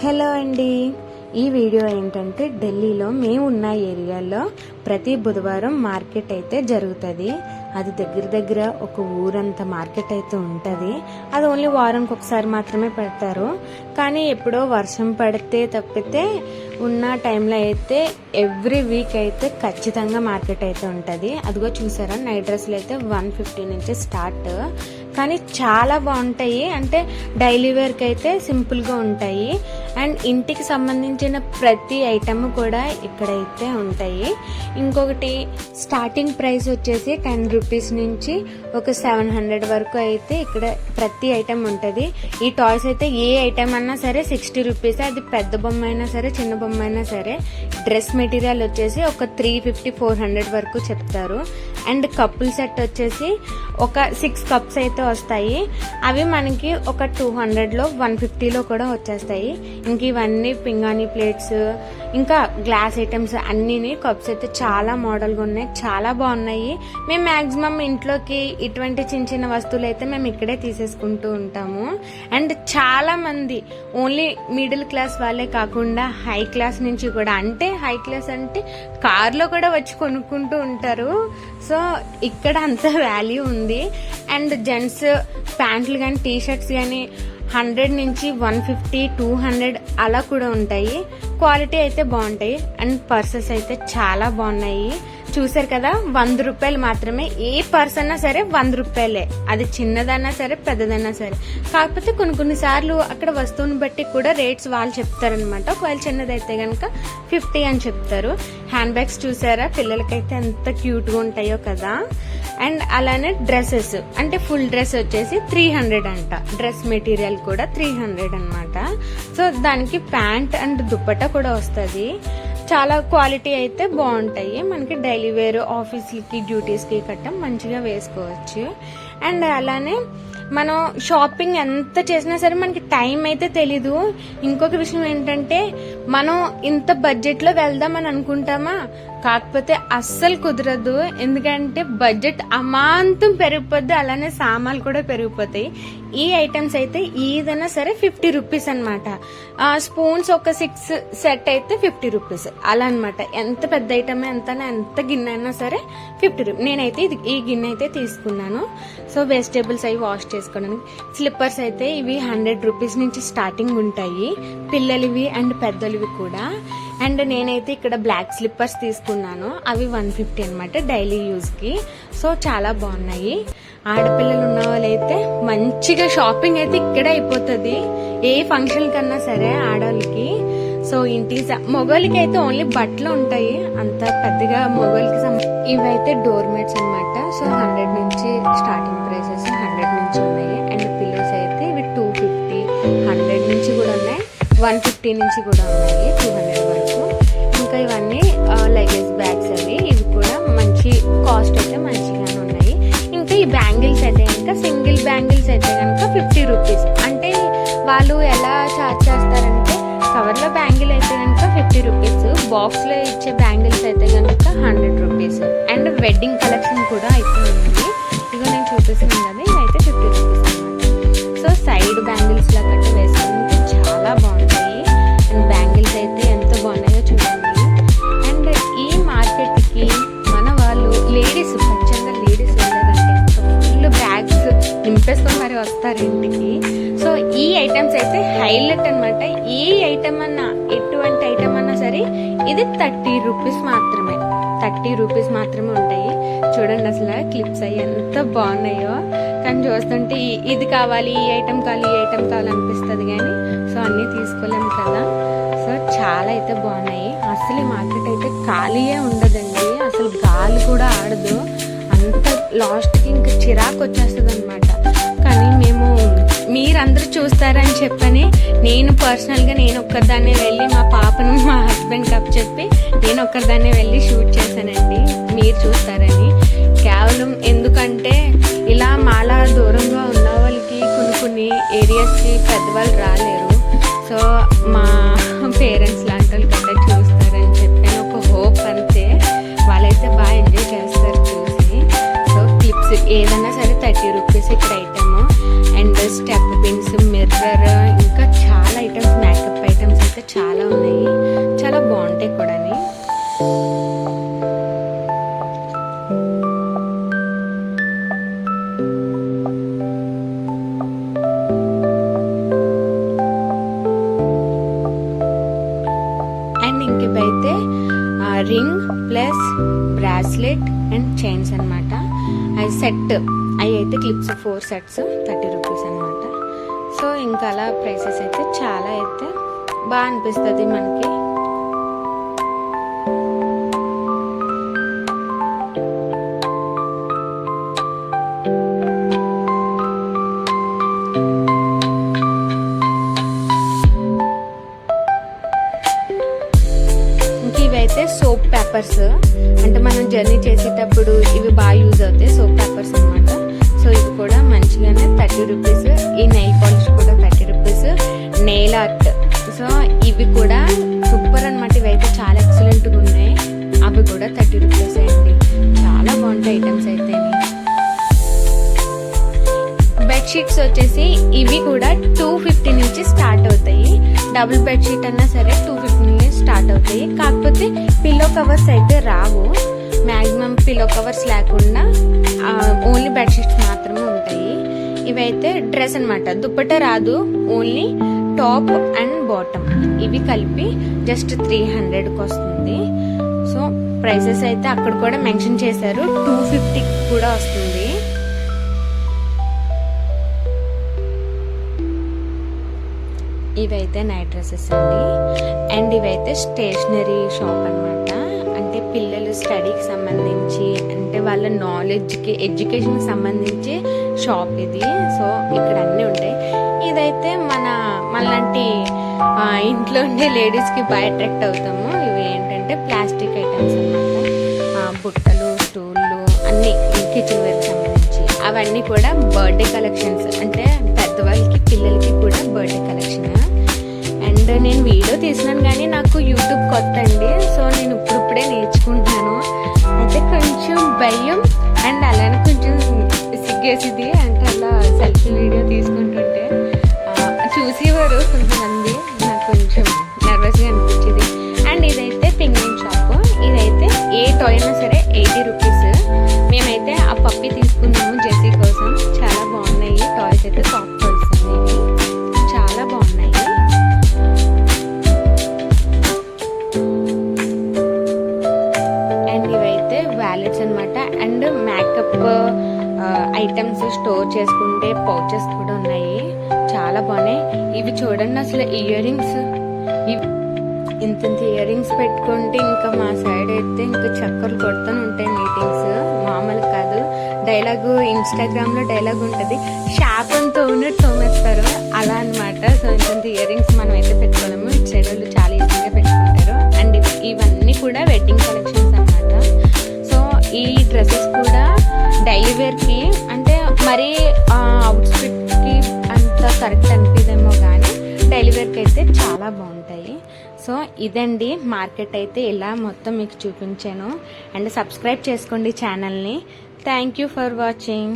Hello అండి. ఈ video ఏంటంటే ఢిల్లీలో మేము ఉన్న ఏరియాలో ప్రతి బుధవారం మార్కెట్ అయితే జరుగుతుంది. అది దగ్గర దగ్గర ఒక ఊరంత మార్కెట్ అయితే ఉంటుంది. అది ఓన్లీ వారానికి ఒకసారి మాత్రమే పెడతారు. కానీ ఎప్పుడో వర్షం పడితే తప్పితే ఉన్న టైంలో అయితే ఎవ్రీ వీక్ అయితే ఖచ్చితంగా మార్కెట్ అయితే ఉంటుంది. అదిగో చూసారా నైట్ డ్రెస్సులు అయితే వన్ ఫిఫ్టీ నుంచి స్టార్ట్. కానీ చాలా బాగుంటాయి. అంటే డైలీ వేర్కి అయితే సింపుల్గా ఉంటాయి. అండ్ ఇంటికి సంబంధించిన ప్రతి ఐటమ్ కూడా ఇక్కడైతే ఉంటాయి. ఇంకొకటి స్టార్టింగ్ ప్రైస్ వచ్చేసి టెన్ రూపీస్ నుంచి ఒక సెవెన్ హండ్రెడ్ వరకు అయితే ఇక్కడ ప్రతి ఐటమ్ ఉంటుంది. ఈ టాయ్స్ అయితే ఏ ఐటమ్ అన్నా సరే సిక్స్టీ రూపీస్ అది పెద్ద బొమ్మ అయినా సరే చిన్న బొమ్మ అయినా సరే. డ్రెస్ మెటీరియల్ వచ్చేసి ఒక త్రీ ఫిఫ్టీ ఫోర్ హండ్రెడ్ వరకు చెప్తారు. అండ్ కప్పుల్ సెట్ వచ్చేసి ఒక సిక్స్ కప్స్ అయితే వస్తాయి. అవి మనకి ఒక టూ హండ్రెడ్లో వన్ ఫిఫ్టీలో కూడా వచ్చేస్తాయి. ఇంక ఇవన్నీ పింగాణి ప్లేట్స్ ఇంకా గ్లాస్ ఐటమ్స్ అన్నీని కప్స్ అయితే చాలా మోడల్గా ఉన్నాయి. చాలా బాగున్నాయి. మేము మ్యాక్సిమం ఇంట్లోకి ఇటువంటి చిన్న చిన్న వస్తువులు అయితే మేము ఇక్కడే తీసేసుకుంటూ ఉంటాము. అండ్ చాలా మంది ఓన్లీ మిడిల్ క్లాస్ వాళ్ళే కాకుండా హై క్లాస్ నుంచి కూడా అంటే హై క్లాస్ అంటే కార్లో కూడా వచ్చి కొనుక్కుంటూ ఉంటారు. సో ఇక్కడ అంత వాల్యూ ఉంది. అండ్ జెంట్స్ ప్యాంట్లు కానీ టీ షర్ట్స్ కానీ హండ్రెడ్ నుంచి వన్ ఫిఫ్టీ టూ హండ్రెడ్ అలా కూడా ఉంటాయి. క్వాలిటీ అయితే బాగుంటాయి. అండ్ పర్సెస్ అయితే చాలా బాగున్నాయి. చూసారు కదా వంద రూపాయలు మాత్రమే. ఏ పర్స్ అన్నా సరే వంద రూపాయలే. అది చిన్నదన్నా సరే పెద్దదన్నా సరే. కాకపోతే కొన్ని కొన్ని సార్లు అక్కడ వస్తువుని బట్టి కూడా రేట్స్ వాళ్ళు చెప్తారనమాట ఒకవేళ చిన్నదైతే కనుక ఫిఫ్టీ అని చెప్తారు. హ్యాండ్ బ్యాగ్స్ చూసారా? పిల్లలకైతే ఎంత క్యూట్గా ఉంటాయో కదా. అండ్ అలానే డ్రెస్సెస్. అంటే ఫుల్ డ్రెస్ వచ్చేసి త్రీ హండ్రెడ్ అంట. డ్రెస్ మెటీరియల్ కూడా త్రీ హండ్రెడ్ అనమాట సో దానికి ప్యాంట్ అండ్ దుప్పట కూడా వస్తుంది. చాలా క్వాలిటీ అయితే బాగుంటాయి. మనకి డైలీ వేర్ ఆఫీస్కి డ్యూటీస్కి కట్టం మంచిగా వేసుకోవచ్చు. అండ్ అలానే మనం షాపింగ్ ఎంత చేసినా సరే మనకి టైం అయితే తెలీదు. ఇంకొక విషయం ఏంటంటే మనం ఇంత బడ్జెట్లో వెళ్దామని అనుకుంటామా? కాకపోతే అస్సలు కుదరదు. ఎందుకంటే బడ్జెట్ అమాంతం పెరిగిపోద్ది అలానే సామాన్లు కూడా పెరిగిపోతాయి. ఈ ఐటమ్స్ అయితే ఏదైనా సరే ఫిఫ్టీ రూపీస్ అనమాట స్పూన్స్ ఒక సిక్స్ సెట్ అయితే ఫిఫ్టీ రూపీస్. అలా అనమాట ఎంత పెద్ద ఐటమ్ ఎంత ఎంత గిన్నె అయినా సరే ఫిఫ్టీ రూపీస్ నేనైతే ఇది ఈ గిన్నె అయితే తీసుకున్నాను. సో వెజిటేబుల్స్ అవి వాష్ చేసుకోవడానికి. స్లిప్పర్స్ అయితే ఇవి హండ్రెడ్ రూపీస్ నుంచి స్టార్టింగ్ ఉంటాయి. పిల్లలివి అండ్ పెద్దలివి కూడా. అండ్ నేనైతే ఇక్కడ బ్లాక్ స్లిప్పర్స్ తీసుకున్నాను. అవి వన్ ఫిఫ్టీ అనమాట డైలీ యూస్కి సో చాలా బాగున్నాయి. ఆడపిల్లలు ఉన్న వాళ్ళైతే మంచిగా షాపింగ్ అయితే ఇక్కడే అయిపోతుంది. ఏ ఫంక్షన్ కన్నా సరే ఆడవాళ్ళకి సో ఇంటి మొగోళ్ళకి అయితే ఓన్లీ బట్టలు ఉంటాయి. అంత పెద్దగా మొగోళ్ళకి ఇవైతే డోర్ మేట్స్ అనమాట సో హండ్రెడ్ నుంచి స్టార్టింగ్ ప్రైసెస్ హండ్రెడ్ నుంచి ఉన్నాయి. వన్ ఫిఫ్టీ నుంచి కూడా ఉన్నాయి టూ హండ్రెడ్ వరకు. ఇంకా ఇవన్నీ లగేజ్ బ్యాగ్స్ అవి ఇవి కూడా మంచి కాస్ట్ అయితే మంచిగానే ఉన్నాయి. ఇంకా ఈ బ్యాంగిల్స్ అయితే ఇంకా సింగిల్ బ్యాంగిల్స్ అయితే కనుక ఫిఫ్టీ రూపీస్ అంటే వాళ్ళు ఎలా ఛార్జ్ చేస్తారంటే కవర్లో బ్యాంగిల్ అయితే కనుక ఫిఫ్టీ రూపీస్ బాక్స్లో ఇచ్చే బ్యాంగిల్స్ అయితే కనుక hundred rupees and wedding collection కూడా అయితే ఉంది ఇది థర్టీ రూపీస్ మాత్రమే. థర్టీ రూపీస్ మాత్రమే ఉంటాయి. చూడండి అసలు క్లిప్స్ అవి ఎంత బాగున్నాయో. కానీ చూస్తుంటే ఇది కావాలి ఈ ఐటమ్ కావాలి ఈ ఐటమ్ కావాలి అనిపిస్తుంది కానీ సో అన్నీ తీసుకోలేము కదా. సో చాలా అయితే బాగున్నాయి. అసలు ఈ మార్కెట్ అయితే ఖాళీయే ఉండదండి. అసలు గాలి కూడా ఆడదు. అంత లాస్ట్కి ఇంకా చిరాకు వచ్చేస్తుంది అనమాట మీరందరూ చూస్తారని చెప్పని నేను పర్సనల్గా నేను ఒక్కదాన్నే వెళ్ళి మా పాపను మా హస్బెండ్ కప్ చెప్పి నేను ఒక్కదాన్నే వెళ్ళి షూట్ చేశానండి. మీరు చూస్తారని. కేవలం ఎందుకంటే ఇలా మాలా దూరంగా ఉన్న వాళ్ళకి కొన్ని కొన్ని ఏరియాస్కి పెద్దవాళ్ళు రా అండ్ చైన్స్ అన్నమాట. అది సెట్ అవి అయితే clips four sets thirty rupees అన్నమాట. సో ఇంకా అలా ప్రైసెస్ అయితే చాలా అయితే బాగా అనిపిస్తుంది మనకి. ఇవి కూడా సూపర్ అన్నమాట. ఇవైతే చాలా ఎక్సలెంట్గా ఉన్నాయి. అవి కూడా థర్టీ రూపీస్ అండి. చాలా బాగుంటాయి ఐటమ్స్ అయితే బెడ్షీట్స్ వచ్చేసి ఇవి కూడా టూ ఫిఫ్టీ నుంచి స్టార్ట్ అవుతాయి. డబుల్ బెడ్షీట్ అన్నా సరే టూ ఫిఫ్టీ నుంచి స్టార్ట్ అవుతాయి. కాకపోతే పిల్లో కవర్స్ అయితే రావు. మ్యాక్సిమం పిల్లో కవర్స్ లేకుండా ఓన్లీ బెడ్షీట్స్ మాత్రమే ఉంటాయి. ఇవైతే డ్రెస్ అనమాట దుప్పట రాదు. Only top and bottom. ఇవి కలిపి జస్ట్ త్రీ హండ్రెడ్కి వస్తుంది. సో ప్రైసెస్ అయితే అక్కడ కూడా మెన్షన్ చేశారు. టూ ఫిఫ్టీకి కూడా వస్తుంది. ఇవైతే నైట్ డ్రెస్సెస్ అండి. అండ్ ఇవైతే స్టేషనరీ షాప్ అన్నమాట. అంటే పిల్లలు స్టడీకి సంబంధించి అంటే వాళ్ళ నాలెడ్జ్కి ఎడ్యుకేషన్కి సంబంధించి షాప్ ఇది. సో ఇక్కడ అన్నీ ఉంటాయి. ఇదైతే మన మనలాంటి ఇంట్లో ఉండే లేడీస్కి బాగా అట్రాక్ట్ అవుతాము. ఇవి ఏంటంటే ప్లాస్టిక్ ఐటమ్స్ అనమాట బుట్టలు స్టూళ్ళు అన్నీ కిచెన్ వేర్ సంబంధించి. అవన్నీ కూడా బర్త్డే కలెక్షన్స్. అంటే పెద్దవాళ్ళకి పిల్లలకి కూడా బర్త్డే కలెక్షన్. అండ్ నేను వీడియో తీసినాను కానీ నాకు యూట్యూబ్ కొత్త అండి సో నేను ఇప్పుడు అనమాట అండ్ మేకప్ ఐటమ్స్ స్టోర్ చేసుకుంటే పౌచెస్ కూడా ఉన్నాయి. చాలా బాగున్నాయి. ఇవి చూడండి అసలు ఇయర్ రింగ్స్ ఇవి ఇంత ఇంత ఇయర్ రింగ్స్ పెట్టుకుంటే ఇంకా మా సైడ్ అయితే ఇంకా చక్కర్లు కొడుతూనే ఉంటాయి మీటింగ్స్. మామూలు కాదు. డైలాగ్ ఇన్స్టాగ్రామ్లో డైలాగ్ ఉంటుంది. శాపం తోమినట్టు తోమేస్తారు. అలా అన్నమాట. సో ఇంత ఇయర్ రింగ్స్ మనం అయితే పెట్టుకోలేము. ఇటు సైడ్ వాళ్ళు చాలా ఈజీగా పెట్టుకుంటారు. అండ్ ఇవన్నీ కూడా వెడ్డింగ్ కలెక్షన్స్ అన్నమాట ఈ డ్రెస్సెస్ కూడా డైలీ వేర్కి అంటే మరీ అవుట్ఫిట్కి అంత కరెక్ట్ అనిపిదేమో కానీ డైలీ వేర్కి అయితే చాలా బాగుంటాయి. సో ఇదండి మార్కెట్ అయితే ఇలా మొత్తం మీకు చూపించాను. అండ్ సబ్స్క్రైబ్ చేసుకోండి ఛానల్ని. Thank you for watching